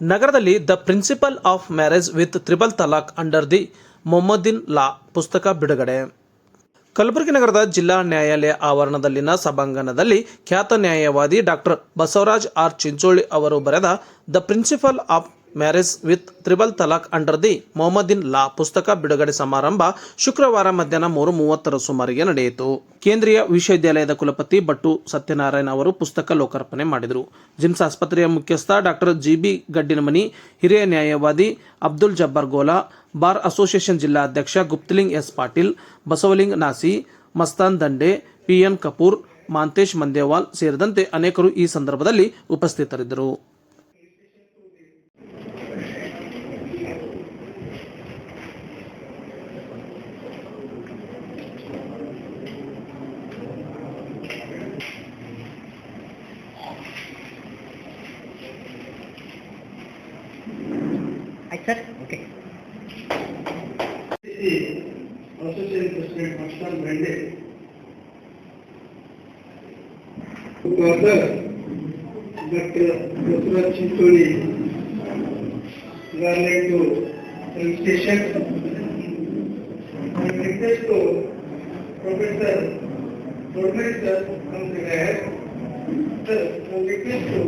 ನಗರದಲ್ಲಿ the principle of marriage with triple talaq under the Mohammedan law ಪುಸ್ತಕ ಬಿಡುಗಡೆ. ಕಲಬುರಗಿ ನಗರದ ಜಿಲ್ಲಾ ನ್ಯಾಯಾಲಯ ಆವರಣದಲ್ಲಿನ ಸಭಾಂಗಣದಲ್ಲಿ ಖ್ಯಾತ ನ್ಯಾಯವಾದಿ ಡಾಕ್ಟರ್ ಬಸವರಾಜ್ ಆರ್ ಚಿಂಚೋಳಿ ಅವರು ಬರೆದ the principle of marriage with triple talaq under the Mohammedan law ಪುಸ್ತಕ ಬಿಡುಗಡೆ ಸಮಾರಂಭ ಶುಕ್ರವಾರ ಮಧ್ಯಾಹ್ನ ಮೂರು ಮೂವತ್ತರ ಸುಮಾರಿಗೆ ನಡೆಯಿತು ಕೇಂದ್ರೀಯ ವಿಶ್ವವಿದ್ಯಾಲಯದ ಕುಲಪತಿ ಭಟ್ಟು ಸತ್ಯನಾರಾಯಣ ಅವರು ಪುಸ್ತಕ ಲೋಕಾರ್ಪಣೆ ಮಾಡಿದರು ಜಿಮ್ಸ್ ಆಸ್ಪತ್ರೆಯ ಮುಖ್ಯಸ್ಥ ಡಾಕ್ಟರ್ ಜಿ ಬಿ ಗಡ್ಡಿನಮನಿ ಹಿರಿಯ ನ್ಯಾಯವಾದಿ ಅಬ್ದುಲ್ ಜಬ್ಬಾರ್ ಗೋಲಾ ಬಾರ್ ಅಸೋಸಿಯೇಷನ್ ಜಿಲ್ಲಾ ಅಧ್ಯಕ್ಷ ಗುಪ್ತಲಿಂಗ್ ಎಸ್ ಪಾಟೀಲ್ ಬಸವಲಿಂಗ್ ನಾಸಿ ಮಸ್ತಾನ್ ದಂಡೆ ಪಿಎನ್ ಕಪೂರ್ ಮಾಂತೇಶ್ ಮಂದೇವಾಲ್ ಸೇರಿದಂತೆ ಅನೇಕರು ಈ ಸಂದರ್ಭದಲ್ಲಿ ಉಪಸ್ಥಿತರಿದ್ದರು. I said, okay. Associate President Marshall Bende. Father, Dr. Dr. Chintoni, Garland to presentation. I request to Professor Professor come to the head. Sir, I request to